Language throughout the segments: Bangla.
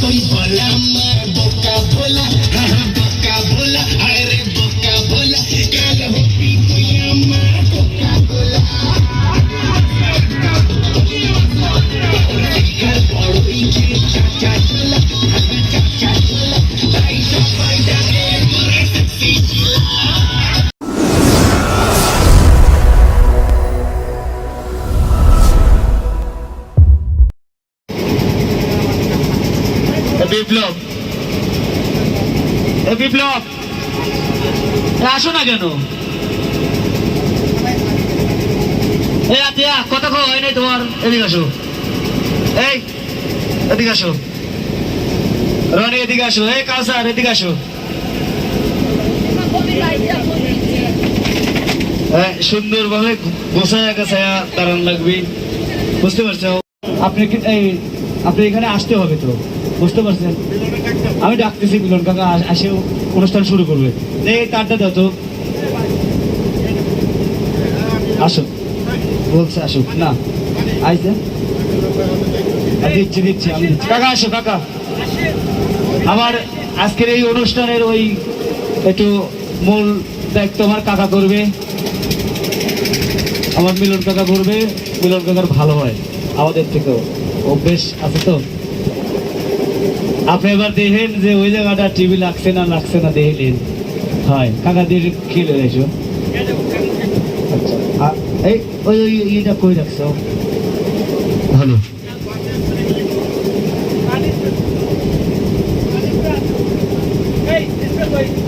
তুই বলা আমার বোকা ভোলা বিপ্লব। এ বিপ্লব আসো না কেন? কত হয় নাই তোমার, এদিকে আসো। এই, এদিকে আসো। রনি, এদিকে আসো। এই কাউসার এদিকে আসো। দাঁড়ান লাগবে। বুঝতে পারছ? আপনি এই আপনি এখানে আসতে হবে তো। বুঝতে পারছেন? আমি ডাকতেছি মিলন কাকা আসে অনুষ্ঠান শুরু করবে। এই তারটা দাও তো। আসো। বলছে, আসো। না। আইসে দিচ্ছি দিচ্ছি, আমি দিচ্ছি। কাকা, আসো, কাকা। আমার আজকের এই অনুষ্ঠানের ওই একটু মূল দায়িত্ব আমার কাকা করবে। আমার মিলন কাকা করবে। মিলন কাকার ভালো হয়, আমাদের থেকেও। অভ্যেস আছে তো। আপনি এবার দেখেন যে ওই জায়গাটা টিভি লাগছে না লাগছে না দেখলেন হয় কাকা দিয়ে খেলে এসো আচ্ছা এই ওই ওই ইয়েটা কই রাখছো? ভালো মাতেরা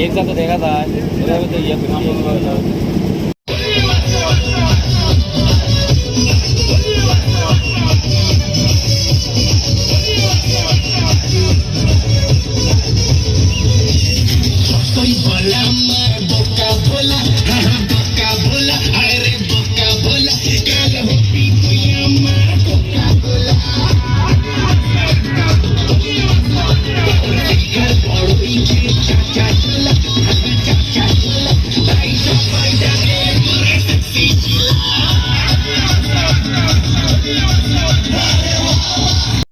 एक साथ तो देखा था तो ये I'm